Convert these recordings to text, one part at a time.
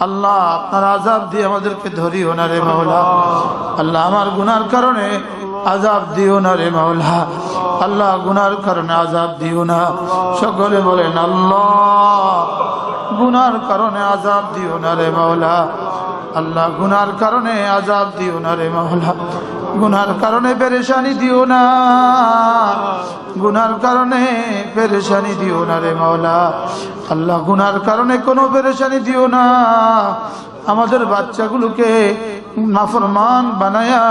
আল্লাহ, আপনার আজাব দিয়ে আমাদেরকে ধরিও না রে মাওলা। আল্লাহ, আমার গুনার কারণে আজাব দিও না রে মাওলা। আল্লাহ, গুনার কারণে আজাব দিও না। সকলে বলেন, আল্লাহ, গুনার কারণে আজাব দিও না রে মাওলা। আল্লাহ, গুনার কারণে আজাব দিও না রে মাওলা। গুনার কারণে পেরেশানি দিও না। গুনার কারণে পেরেশানি দিও না রে মাওলা। আল্লাহ গুনার কারণে কোনো পেরেশানি দিও না। আমাদের বাচ্চাগুলোকে নাফরমান বানায়া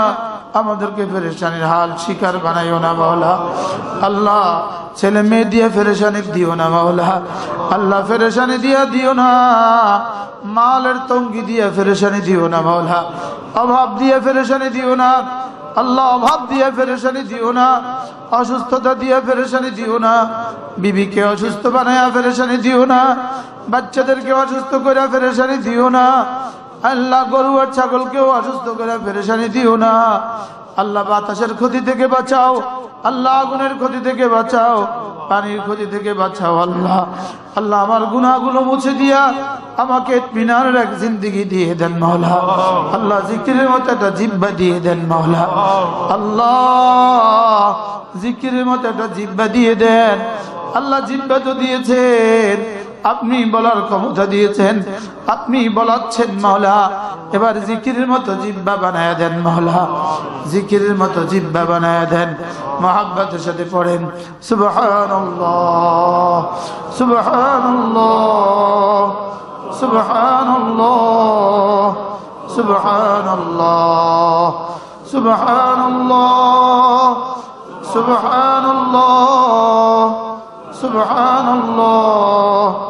আমাদেরকে পেরেশানির হাল শিকার বানাইও না মাওলা। আল্লাহ, ছেলে মেয়ে দিয়ে ফেরেশানি দিও না মাওলা। আল্লাহ ফেরেশানি দিয়া দিও না। মালের তঙ্গি দিয়ে ফেরেশানি দিও না মাওলা। অভাব দিয়ে ফেরেশানি দিও না। আল্লাহ, অভাব দিয়ে ফেরেশানি দিও না। অসুস্থতা দিয়ে ফেরেশানি দিও না। বিবিকে অসুস্থ বানায়া ফেরেশানি দিও না। বাচ্চাদেরকে অসুস্থ করে ফেরেশানি দিও না। আল্লাহ গরু আর ছাগলকেও অসুস্থ করে ফেরেশানি দিও না। আল্লাহ বাতাসের ক্ষতি থেকে বাঁচাও। আল্লাহ আগুনের ক্ষতি থেকে বাঁচাও। পানির ক্ষতি থেকে বাঁচাও আল্লাহ। আল্লাহ আমার গুনাহগুলো মুছে দিয়া আমাকে মিনারের এক জিন্দিগি দিয়ে দেন মাওলা। আল্লাহ জিকিরের মতো একটা জিব্বা দিয়ে দেন মাওলা। আল্লাহ জিকিরের মতো একটা জিব্বা দিয়ে দেন। আল্লাহ জিব্বা তো দিয়েছেন। আপনি বলার ক্ষমতা দিয়েছেন। আপনি বলাচ্ছেন, মাওলা। এবার জিকিরের মতো জিব্বা বানায় দেন, মাওলা। জিকিরের মতো জিব্বা বানায় দেন। মহাব্বতের সাথে পড়েন। সুবহানাল্লাহ। সুবহানাল্লাহ। সুবহানাল্লাহ। সুবহানাল্লাহ। সুবহানাল্লাহ। সুবহানাল্লাহ। সুবহানাল্লাহ।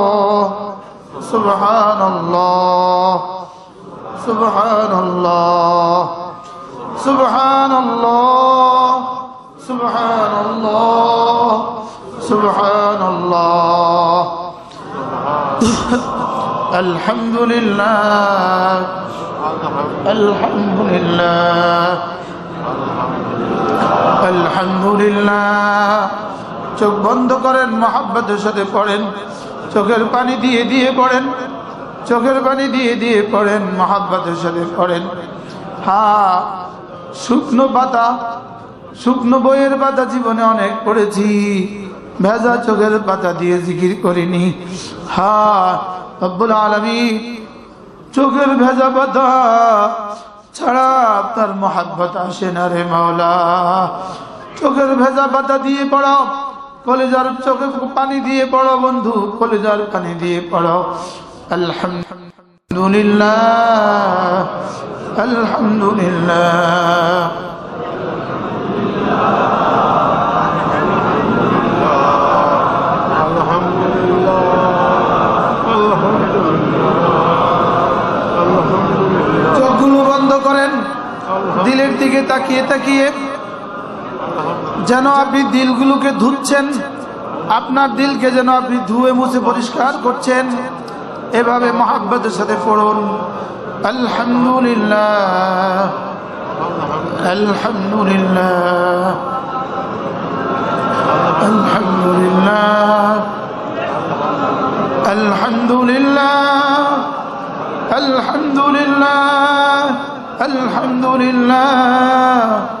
سبحان الله سبحان الله سبحان الله سبحان الله سبحان الله الحمد لله الحمد لله الحمد لله চোখ বন্ধ করেন মহাব্বতের সাথে পড়েন চোখের পানি দিয়ে দিয়ে পড়েন। চোখের পানি দিয়ে দিয়ে পড়েন মহাব্বতের সাথে পড়েন। হা, শুকনো পাতা, শুকনো বইয়ের পাতা জীবনে অনেক পড়েছি। ভেজা চোখের পাতা দিয়ে জিকির করিনি। হা আলমী চোখের ভেজা পাতা ছাড়া আপনার মহাব্বত আসে না রে মাওলা। চোখের ভেজা পাতা দিয়ে পড়ো কলেজার চোখে পানি দিয়ে পড়ো বন্ধু, কলেজার পানি দিয়ে পড়ো। আলহামদুলিল্লাহ আলহামদুলিল্লাহ। বন্ধ করেন, দিলের দিকে তাকিয়ে তাকিয়ে। যেন আপনি দিলগুলোকে ধুচ্ছেন, আপনার দিলকে যেন আপনি ধুয়ে মুছে পরিষ্কার করছেন, এভাবে মহাব্বতের সাথে পড়ুন। আলহামদুলিল্লাহ। আলহামদুলিল্লাহ। আলহামদুলিল্লাহ। আলহামদুলিল্লাহ। আলহামদুলিল্লাহ। আলহামদুলিল্লাহ।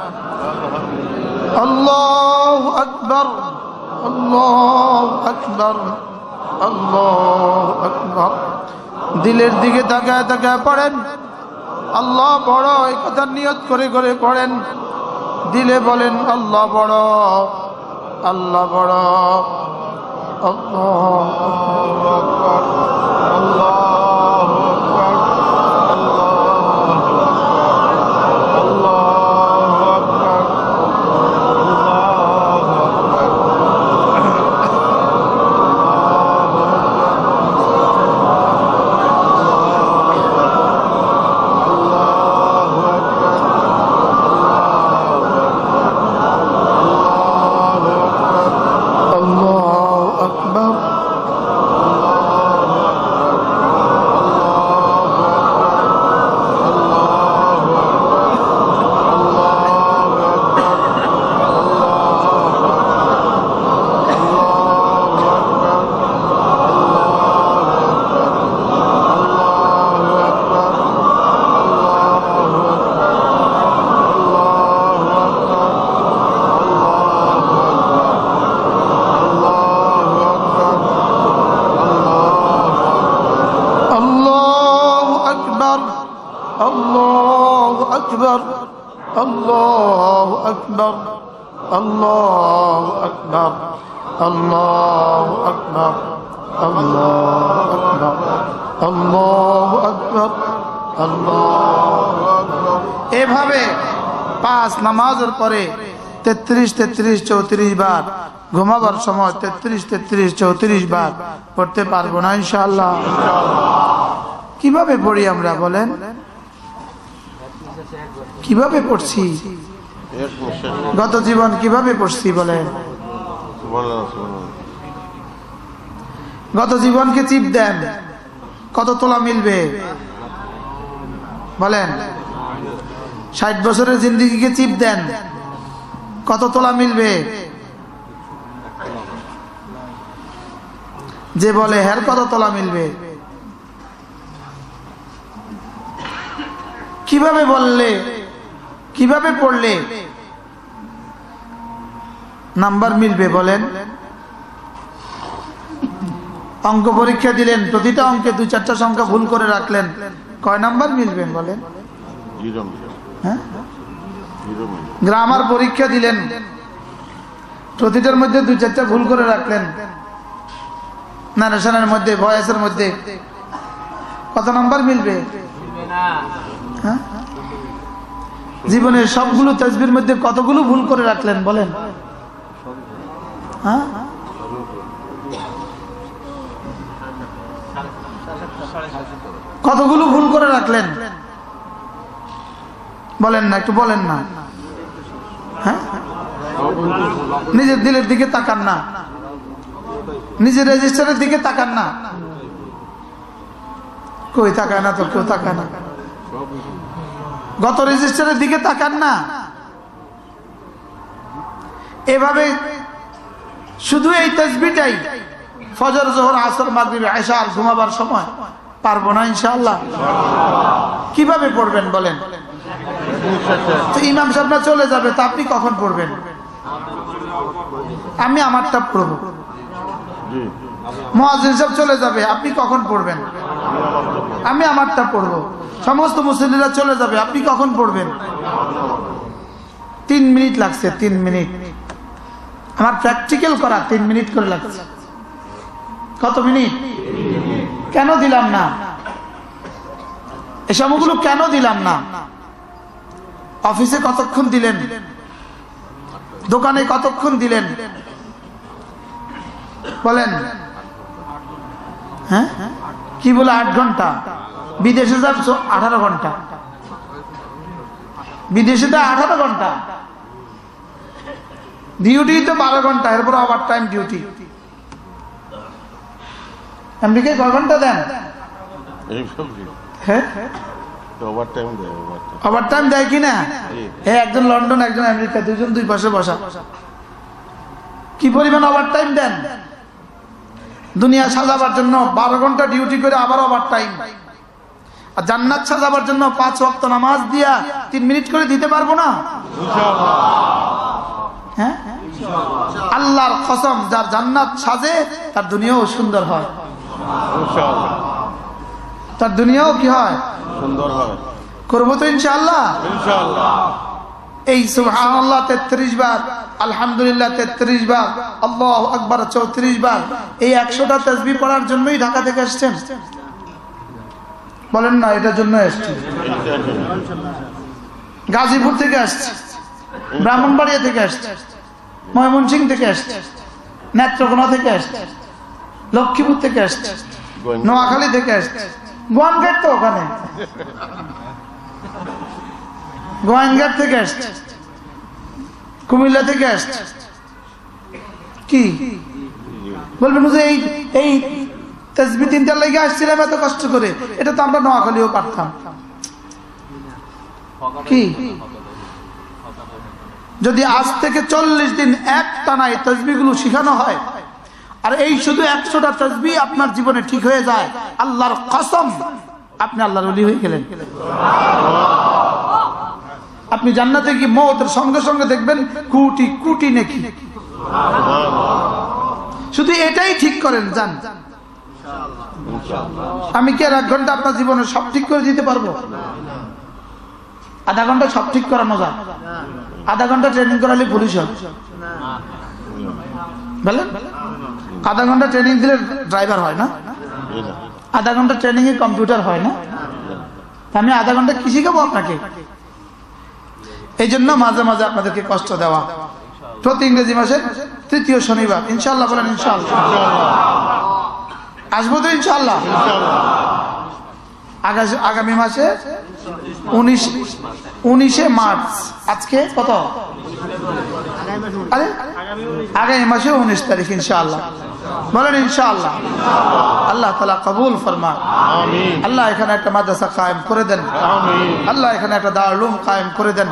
আকবর। আকবর। দিলের দিকে তাকায় তাকায় পড়েন। আল্লাহ বড়, এই কথা নিয়ত করে করে পড়েন। দিলে বলেন, আল্লাহ বড় আল্লাহ বড়। আল্লাহ আল্লাহ আকবর। আল্লাহ আকবর। আল্লাহ আকবর। আল্লাহ আকবর। আল্লাহ আকবর। আল্লাহ আকবর। আল্লাহ এভাবে পাঁচ নামাজের পরে তেত্রিশ তেত্রিশ, চৌত্রিশ বার ঘুমাবার সময় তেত্রিশ তেত্রিশ, চৌত্রিশ বার পড়তে পারব না, ইনশাআল্লাহ। কীভাবে পড়ি আমরা বলেন? কীভাবে পড়ছি? গত জীবন কীভাবে পড়ছি বলেন গত জীবনকে চিপ দেন। কত তোলা মিলবে? বলেন। ষাট বছরের জিন্দিগিকে চিপ দেন। কত তোলা মিলবে? যে বলে হ্যার কত তোলা মিলবে? কীভাবে বললে? কীভাবে পড়লে নাম্বার মিলবে বলেন? অঙ্ক পরীক্ষা দিলেন প্রতিটা অঙ্কে দু চারটা সংখ্যা ভুল করে রাখলেন। কয় নাম্বার মিলবেন বলেন? হ্যাঁ? গ্রামার পরীক্ষা দিলেন প্রতিটার মধ্যে দু চারটা ভুল করে রাখলেন। নারেশনের মধ্যে ভয়েসের মধ্যে। কত নাম্বার মিলবে? হ্যাঁ? জীবনের সবগুলো তসবির মধ্যে কতগুলো ভুল করে রাখলেন, বলেন? হ্যাঁ? কতগুলো ভুল করে রাখলেন? বলেন না, একটু বলেন না। হ্যাঁ? নিজের দিলের দিকে তাকান না। নিজের রেজিস্টারের দিকে তাকান না। কই তাকায় না তো, কেউ তাকায় না। গত রেজিস্টারের দিকে তাকান না। এভাবে শুধু এই তসবিটাই ফজর জোহর আসর মাগরিবে আয়সা আর ঘুমাবার সময় পারব না ইনশাআল্লাহ। কীভাবে পড়বেন বলেন? তো ইমাম সাহেবরা চলে যাবে তা আপনি কখন পড়বেন? আমি আমারটা পড়ব। মহাজিন সব চলে যাবে আপনি কখন পড়বেন? আমি আমারটা পড়ব। সমস্ত মুসলিমরা চলে যাবে, আপনি কখন পড়বেন? তিন মিনিট লাগছে, তিন মিনিট। আমার প্র্যাকটিক্যাল করা তিন মিনিট করে লাগছে। কত মিনিট? কেন দিলাম না? এই সময়গুলো কেন দিলাম না? অফিসে কতক্ষণ দিলেন? দোকানে কতক্ষণ দিলেন? বলেন। হ্যাঁ? কি বলে আট ঘণ্টা? বিদেশে যাচ্ছ আঠারো ঘণ্টা। বিদেশে তো আঠারো ঘণ্টা। ডিউটি তো বারো ঘণ্টা এরপর ওভার টাইম ডিউটি আমেরিকায় কয় ঘণ্টা দেন? ওভার টাইম দেয় ওভার টাইম ওভার টাইম দেয় কি না? জি। হ্যাঁ একজন লন্ডন একজন আমেরিকা দুজন দুই পাশে বসা। কি পরিমাণ ওভার টাইম দেন? দুনিয়া সাজাবার জন্য বারো ঘণ্টা ডিউটি করে আবার ওভার টাইম। আর জান্নাত সাজাবার জন্য পাঁচ ওয়াক্ত নামাজ দিয়া তিন মিনিট করে দিতে পারব না? হ্যাঁ? আল্লাহর কসম যার জান্নাত সাজে তার দুনিয়াও সুন্দর হয়। তার দুনিয়াও কি হয়? সুন্দর হয়। করব তো ইনশাআল্লাহ? ইনশাআল্লাহ। এই সুবহানাল্লাহ তেত্রিশ বার, আলহামদুলিল্লাহ তেত্রিশ বার, আল্লাহ আকবার চৌত্রিশ বার, এই একশোটা তসবি পড়ার জন্যই ঢাকা থেকে আসছেন বলেন না, এটার জন্য এসছি। গাজীপুর থেকে আসছে ব্রাহ্মণবাড়িয়া থেকে আসছে ময়মনসিং থেকে আসছে নেত্রকোনা থেকে আসছে লক্ষ্মীপুর থেকে আসছে নোয়াখালী থেকে আসছে গোয়ানঘাট তো ওখানে। গোয়াইনঘাট থেকে আসছে কুমিল্লা থেকে আসছে কি? বলবেন এই এই তেসবি তিনটার লেগে আসছিলাম এত কষ্ট করে। এটা তো আমরা নোয়াখালীও পারতাম। কি? যদি আজ থেকে চল্লিশ দিন এক টানায় তসবিগুলো শিখানো হয়, আর এই শুধু একশোটা তসবি আপনার জীবনে ঠিক হয়ে যায়, আল্লাহর কসম, আপনি আল্লাহর অলি হয়ে গেলেন। আপনি জান্নাতে কি মৌতের সঙ্গে সঙ্গে দেখবেন কুটি কুটি নাকি। শুধু এটাই ঠিক করেন, যান। আমি কি আর এক ঘণ্টা আপনার জীবনে সব ঠিক করে দিতে পারব? আধা ঘণ্টা সব ঠিক করানো যায়। আধা ঘণ্টা ট্রেনিং করালে পুলিশ হয়। বলেন? আধা ঘণ্টা ট্রেনিং দিলে ড্রাইভার হয় না? আধা ঘণ্টা ট্রেনিং এ কম্পিউটার হয় না? আমি আধা ঘণ্টা কি শিখাবো আপনাকে? এই জন্য মাঝে মাঝে আপনাদেরকে কষ্ট দেওয়া। প্রতি ইংরেজি মাসের তৃতীয় শনিবার। ইনশাল্লাহ বলেন ইনশাল্লাহ আসব তো ইনশাল্লাহ আগামী- মাসে উনিশ উনিশে মার্চ। আজকে কত? আগামী মাসে উনিশ তারিখ, ইনশাআল্লাহ। বলেন ইনশাআল্লাহ। আল্লাহ তালা কবুল ফরমান আল্লাহ এখানে একটা মাদ্রাসা কায়েম করে দেন। আল্লাহ এখানে একটা দারুম কায়েম করে দেন।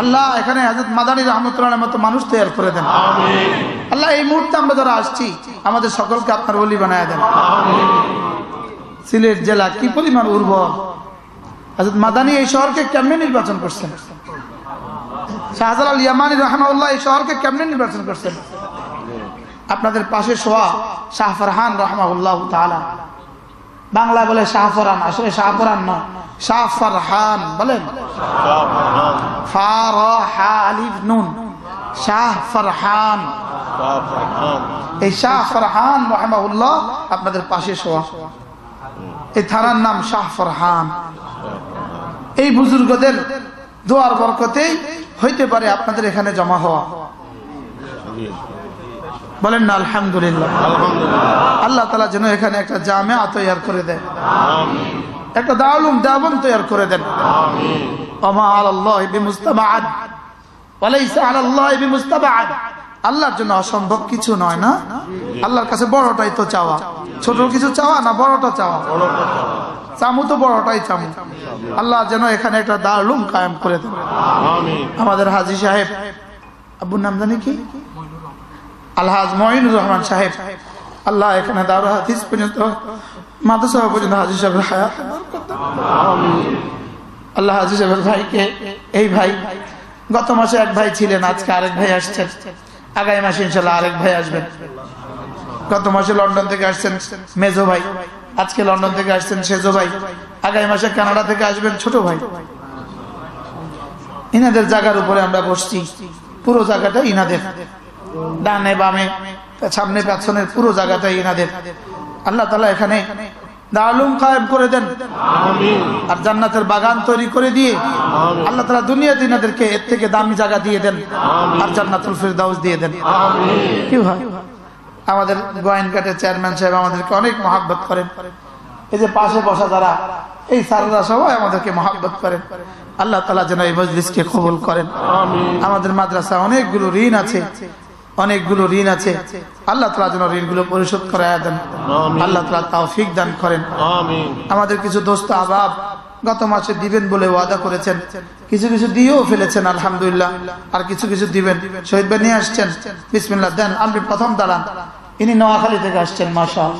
আল্লাহ এখানে হাজরত মাদানী রহমতুল্লাহ মতো মানুষ তৈরি করে দেন। আল্লাহ এই মুহূর্তে আমরা যারা আসছি আমাদের সকলকে আপনার বলি বানায় দেন। সিলেট জেলা কি পরিমাণ উর্বর? হাজরত মাদানী এই শহরকে কেমনে নির্বাচন করছেন? শাহজালাল ইয়ামানি রহমাউল্লাহ এই শহরকে কেমনে নির্বাচন করছেন? আপনাদের পাশে শোয়া শাহ ফরহান রহমাউল্লাহ তাআলা। বাংলা বলে শাহ ফরহান, আসলে শাহ ফরহান নয়, শাহ ফরহান বলেন। আলিফ নুন, শাহ ফরহান। এই শাহ ফরহান রহমাউল্লাহ আপনাদের পাশে শোয়া। এই থানার নাম শাহ ফরহান। এই বুজুর্গদের দোয়ার বরকতেই হইতে পারে আপনাদের এখানে জমা হওয়া। বলেন না আলহামদুলিল্লাহ। আল্লাহ তালা যেন এখানে একটা জামে তৈয়ার করে দেন। একটা দাউলুম দেবন তৈয়ার করে দেন। ওমা আল্লাহ বিমুস্তাবাদ। আল্লাহর জন্য অসম্ভব কিছু নয় না? আল্লাহর কাছে বড়টাই তো চাওয়া। ছোট কিছু চাওয়া না বড়টা চাওয়া? চামু তো বড়টাই চামু। আল্লাহ যেন এখানে একটা দারুম কায়েম করে দেন। আমাদের হাজি সাহেব আব্বুর নাম জানি কি? আলহাজ মঈনুর রহমান সাহেব আল্লাহ এখানে দারুল হাদিস পর্যন্ত মাদ্রাসা পর্যন্ত হাজি সাহেবের হায়াত আল্লাহ হাজি সাহেবের ভাইকে এই ভাই গত মাসে এক ভাই ছিলেন আজকে আরেক ভাই আসছেন। আগামী মাসে ইনশাল্লাহ আরেক ভাই আসবেন গত মাসে লন্ডন থেকে আসছেন মেজো ভাই আজকে লন্ডন থেকে আসছেন সেজো ভাই। আগামী মাসে কানাডা থেকে আসবেন ছোট ভাই। ইনাদের জায়গার উপরে আমরা বসছি। পুরো জায়গাটা ইনাদের। ডানে বামে সামনে পেছনের পুরো জায়গাটা ইনাদের। আল্লাহ তালা এখানে কায়েম করে দেন। আর জান্নাতের বাগান তৈরি করে দিয়ে আল্লাহ তালা দুনিয়াতে ইনাদেরকে এর থেকে দামি জায়গা দিয়ে দেন আর জান্নাতুল ফিরদাউস দিয়ে দেন। কি হয় আমাদের গোয়েনঘাটের চেয়ারম্যান সাহেব আমাদেরকে অনেক মহাব্বত করেন। এই যে পাশে বসা যারা এই সাররা সবাই আমাদেরকে মহাব্বত করেন। আল্লাহ তালা যেন এই মজলিসকে কবুল করেন। আমাদের মাদ্রাসা অনেকগুলো ঋণ আছে। অনেকগুলো ঋণ আছে। আল্লাহ তালা যেন ঋণগুলো পরিশোধ করায় দেন। আল্লাহ তালা তাওফিক দান করেন। আমাদের কিছু দোস্ত আবাব গত মাসে দিবেন বলে ওয়াদা করেছেন। কিছু কিছু দিয়েও ফেলেছেন আলহামদুলিল্লাহ। আর কিছু কিছু দিবেন। শহীদ ভাই নিয়ে আসছেন। বিসমিল্লাহ দেন আপনি প্রথম দাঁড়ান। ইনি নোয়াখালী থেকে আসছেন মাসা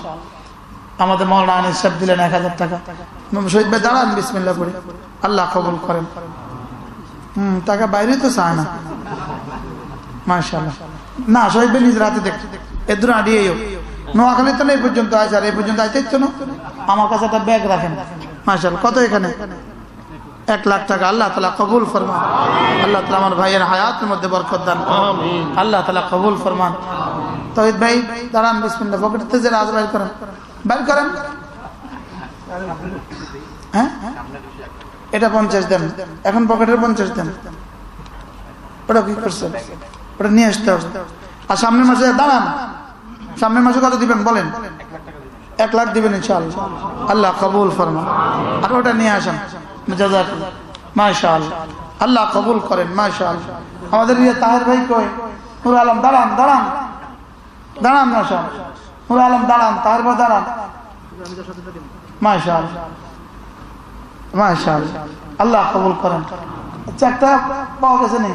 আমাদের মৌলানা আনিস সাহেব দিলেন এক হাজার টাকা। শহীদ ভাই দাঁড়ান বিসমিল্লাহ করে আল্লাহ কবুল করেন। হম টাকা বাইরে তো চায় না। মাশাল্লাহ না ভাই নিজের হাতে দেখ এদুর আডিয়েও নোয়াখালী তো না এই পর্যন্ত আছে আর এই পর্যন্ত আইতে তো না। আমার কাছে একটা ব্যাগ রাখেন। মাশাল কত এখানে? এক লাখ টাকা। আল্লাহ তালা কবুল ফরমান। আল্লাহ তালা আমার ভাইয়ের হায়াতের মধ্যে বরকত দান আল্লাহ তালা কবুল ফরমান। তহিদ ভাই দাঁড়ান বিসমিল্লা পকেট থেকে রাজ বাইর করেন। বাইর করেন। হ্যাঁ? এটা পঞ্চাশ দেন। এখন পকেটের পঞ্চাশ দেন। ওটা কি করছেন? ওটা নিয়ে আসতে হবে। আর সামনের মাসে দাঁড়ান। সামনের মাসে কত দিবেন বলেন? এক লাখ দিবেন ইনশাআল্লাহ। আল্লাহ কবুল ফরমান আর ওটা নিয়ে আসেন। মাশাল আল্লাহ কবুল করেন মাশাল আমাদের ইয়ে তাহের ভাই কই নুর আলম, দাঁড়ান দাঁড়ান। দাঁড়ান মাশাল নুর আলম, দাঁড়ান। তাহের ভাই, দাঁড়ান। মাশাল মাশাল আল্লাহ কবুল করেন। আচ্ছা একটা পাওয়া গেছে নেই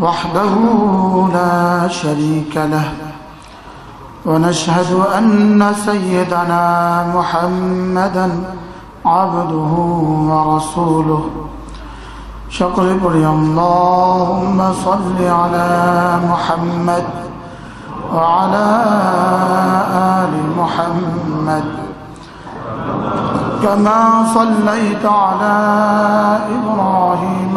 وحده لا شريك له. ونشهد أن سيدنا محمدا عبده ورسوله. شكر بري اللهم صل على محمد وعلى آل محمد. كما صليت على إبراهيم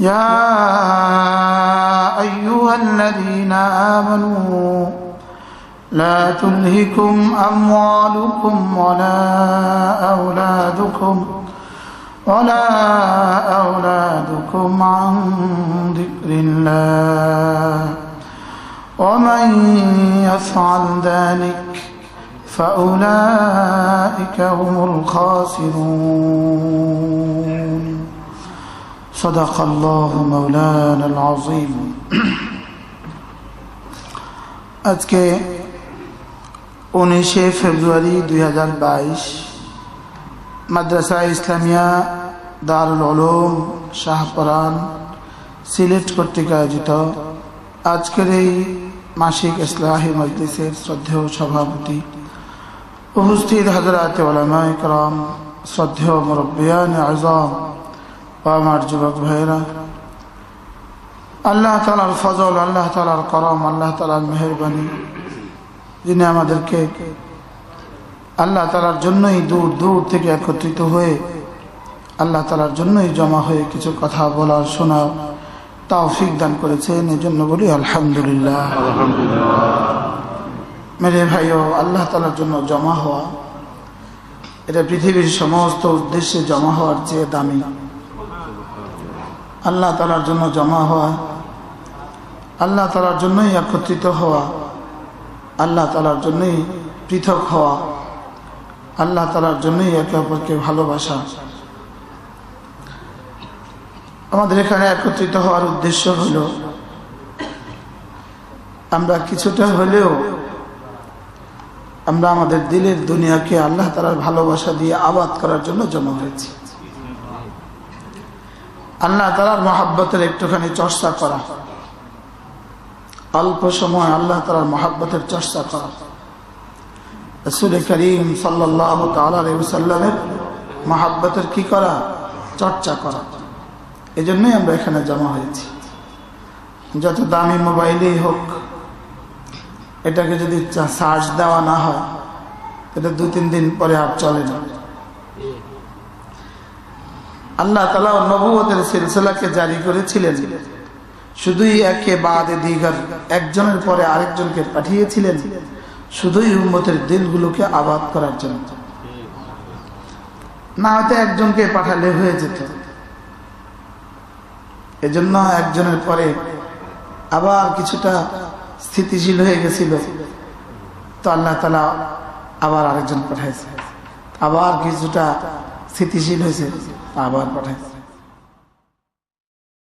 يا أيها الذين آمنوا لا تلهكم أموالكم ولا أولادكم ولا أولادكم عن ذكر الله ومن يفعل ذلك فأولئك هم الخاسرون صدق الله مولانا العظيم আজকে উনিশে ফেব্রুয়ারি দুই হাজার বাইশ মাদ্রাসা ইসলামিয়া দারুল উলুম শাহপরান সিলেট কর্তৃক আয়োজিত আজকের এই মাসিক ইসলাহী মজলিসের শ্রদ্ধেয় সভাপতি উপস্থিত হাজরাত ওলামা ইকরাম শ্রদ্ধেয় মুরব্বিয়ান আজম ও আমার যুবক ভাইয়েরা, আল্লাহ তালার ফজল, আল্লাহ তালার করম, আল্লাহ তালার মেহরবানি, যিনি আমাদেরকে আল্লাহ তালার জন্যই দূর দূর থেকে একত্রিত হয়ে আল্লাহ তালার জন্যই জমা হয়ে কিছু কথা বলার, শোনার তাওফিক দান করেছেন। এই জন্য বলি আলহামদুলিল্লাহ। মেরে ভাইও, আল্লাহ তালার জন্য জমা হওয়া, এটা পৃথিবীর সমস্ত উদ্দেশ্যে জমা হওয়ার চেয়ে দামি। আল্লাহ তালার জন্য জমা হওয়া, আল্লাহ তালার জন্যই একত্রিত হওয়া, আল্লাহ তালার জন্যই পৃথক হওয়া, আল্লাহ তালার জন্যই একে অপরকে ভালোবাসা। আমাদের এখানে একত্রিত হওয়ার উদ্দেশ্য হল, আমরা কিছুটা হলেও আমরা আমাদের দিলের দুনিয়াকে আল্লাহ তালার ভালোবাসা দিয়ে আবাদ করার জন্য জমা হয়েছি। আল্লাহ তালার মহাব্বতের একটুখানি চর্চা করা। অল্প সময় আল্লাহ তালার মহাব্বতের চর্চা করা। রসুল করিম সাল্লাহ তাল্লামের মহাব্বতের কি করা? চর্চা করা। এই জন্যই আমরা এখানে জমা হয়েছি। যত দামি মোবাইলেই হোক, এটাকে যদি চার্জ দেওয়া না হয় এটা দু তিন দিন পরে আর চলে না। আল্লাহ তালা নবুয়তের সিলসিলাকে জারি করেছিলেন। শুধুই একে বাদে দিঘার একজনের পরে আরেকজনকে পাঠিয়েছিলেন। শুধুই উম্মতের দিলগুলোকে আবাদ করার জন্য। না হয়তো একজনকে পাঠালে হয়ে যেত। এজন্য একজনের পরে আবার কিছুটা স্থিতিশীল হয়ে গেছিল। তো আল্লাহ তালা আবার আরেকজন পাঠাইছে। আবার কিছুটা স্থিতিশীল হয়েছে। আবার পাঠাইছে